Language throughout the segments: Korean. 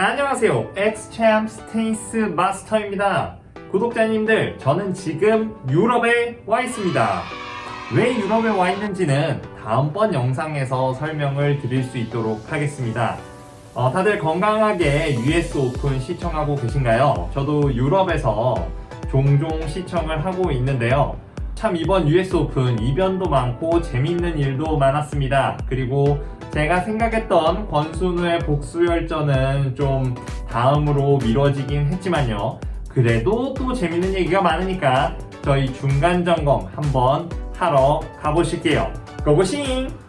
안녕하세요. 엑스챔 스 테니스 마스터입니다. 구독자님들, 저는 지금 유럽에 와 있습니다. 왜 유럽에 와 있는지는 다음번 영상에서 설명을 드릴 수 있도록 하겠습니다. 어, 다들 건강하게 US 오픈 시청하고 계신가요? 저도 유럽에서 종종 시청을 하고 있는데요. 참 이번 US 오픈 이변도 많고 재밌는 일도 많았습니다. 그리고 제가 생각했던 권순우의 복수 열전은 좀 다음으로 미뤄지긴 했지만요. 그래도 또 재밌는 얘기가 많으니까 저희 중간 점검 한번 하러 가보실게요. 고고싱!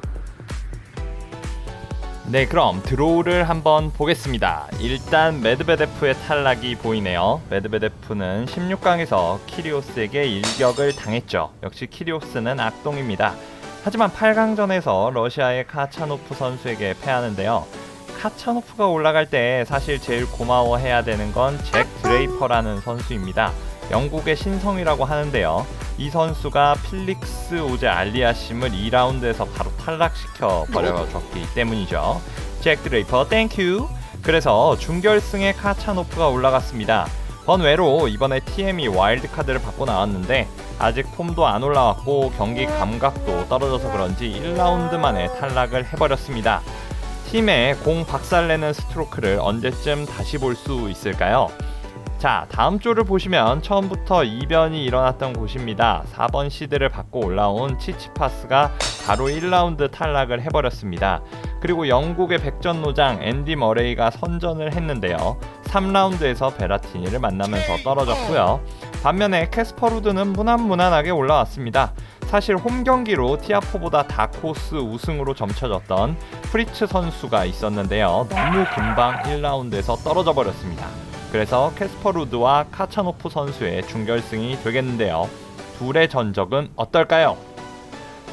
네, 그럼 드로우를 한번 보겠습니다. 일단 메드베데프의 탈락이 보이네요. 메드베데프는 16강에서 키리오스에게 일격을 당했죠. 역시 키리오스는 악동입니다. 하지만 8강전에서 러시아의 카차노프 선수에게 패하는데요. 카차노프가 올라갈 때 사실 제일 고마워해야 되는 건 잭 드레이퍼라는 선수입니다. 영국의 신성이라고 하는데요. 이 선수가 필릭스 오제 알리아심을 2라운드에서 바로 탈락시켜 버려졌기 때문이죠. 잭 드레이퍼 땡큐. 그래서 준결승에 카차노프가 올라갔습니다. 번외로 이번에 TM이 와일드 카드를 받고 나왔는데 아직 폼도 안 올라왔고 경기 감각도 떨어져서 그런지 1라운드 만에 탈락을 해버렸습니다. 팀의 공 박살내는 스트로크를 언제쯤 다시 볼 수 있을까요? 자, 다음 조를 보시면 처음부터 이변이 일어났던 곳입니다. 4번 시드를 받고 올라온 치치파스가 바로 1라운드 탈락을 해버렸습니다. 그리고 영국의 백전노장 앤디 머레이가 선전을 했는데요. 3라운드에서 베라티니를 만나면서 떨어졌고요. 반면에 캐스퍼루드는 무난무난하게 올라왔습니다. 사실 홈 경기로 티아포보다 다코스 우승으로 점쳐졌던 프리츠 선수가 있었는데요. 너무 금방 1라운드에서 떨어져 버렸습니다. 그래서 캐스퍼 루드와 카차노프 선수의 준결승이 되겠는데요. 둘의 전적은 어떨까요?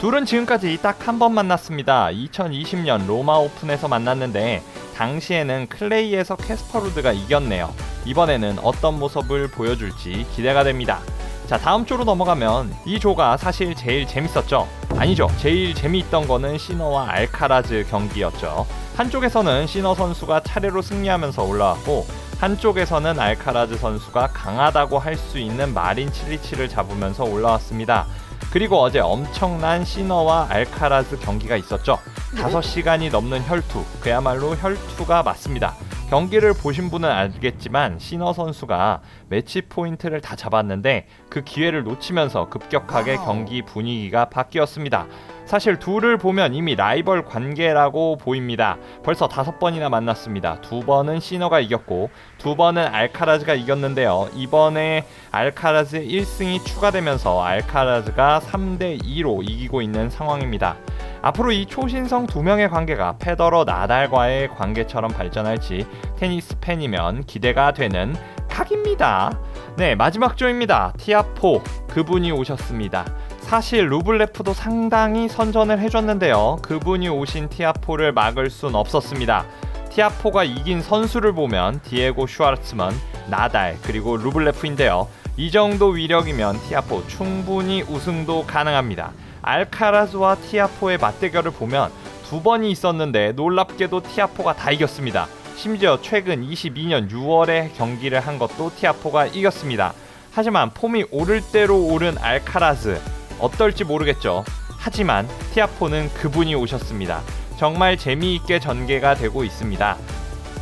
둘은 지금까지 딱 한 번 만났습니다. 2020년 로마 오픈에서 만났는데 당시에는 클레이에서 캐스퍼 루드가 이겼네요. 이번에는 어떤 모습을 보여줄지 기대가 됩니다. 자 다음 조로 넘어가면 이 조가 사실 제일 재밌었죠? 아니죠. 제일 재미있던 거는 시너와 알카라즈 경기였죠. 한쪽에서는 시너 선수가 차례로 승리하면서 올라왔고 한쪽에서는 알카라즈 선수가 강하다고 할 수 있는 마린 칠리치를 잡으면서 올라왔습니다. 그리고 어제 엄청난 시너와 알카라즈 경기가 있었죠. 5시간이 넘는 혈투, 그야말로 혈투가 맞습니다. 경기를 보신 분은 알겠지만 시너 선수가 매치 포인트를 다 잡았는데 그 기회를 놓치면서 급격하게 경기 분위기가 바뀌었습니다. 사실 둘을 보면 이미 라이벌 관계라고 보입니다. 벌써 다섯 번이나 만났습니다. 두 번은 시너가 이겼고 두 번은 알카라즈가 이겼는데요. 이번에 알카라즈 1승이 추가되면서 알카라즈가 3대 2로 이기고 있는 상황입니다. 앞으로 이 초신성 두 명의 관계가 페더러 나달과의 관계처럼 발전할지 테니스 팬이면 기대가 되는 각입니다. 네, 마지막 조입니다. 티아포 그분이 오셨습니다. 사실 루블레프도 상당히 선전을 해줬는데요. 그분이 오신 티아포를 막을 순 없었습니다. 티아포가 이긴 선수를 보면 디에고 슈아르츠먼, 나달 그리고 루블레프인데요. 이 정도 위력이면 티아포 충분히 우승도 가능합니다. 알카라즈와 티아포의 맞대결을 보면 두 번이 있었는데 놀랍게도 티아포가 다 이겼습니다. 심지어 최근 22년 6월에 경기를 한 것도 티아포가 이겼습니다. 하지만 폼이 오를 대로 오른 알카라즈 어떨지 모르겠죠. 하지만 티아포는 그분이 오셨습니다. 정말 재미있게 전개가 되고 있습니다.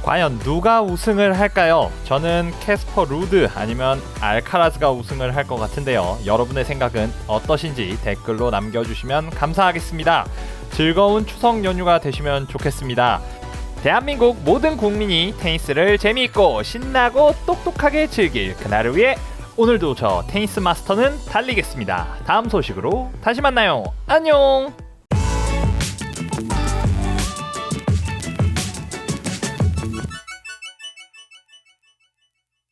과연 누가 우승을 할까요? 저는 캐스퍼 루드 아니면 알카라즈가 우승을 할 것 같은데요. 여러분의 생각은 어떠신지 댓글로 남겨주시면 감사하겠습니다. 즐거운 추석 연휴가 되시면 좋겠습니다. 대한민국 모든 국민이 테니스를 재미있고 신나고 똑똑하게 즐길 그날을 위해 오늘도 저 테니스 마스터는 달리겠습니다. 다음 소식으로 다시 만나요. 안녕!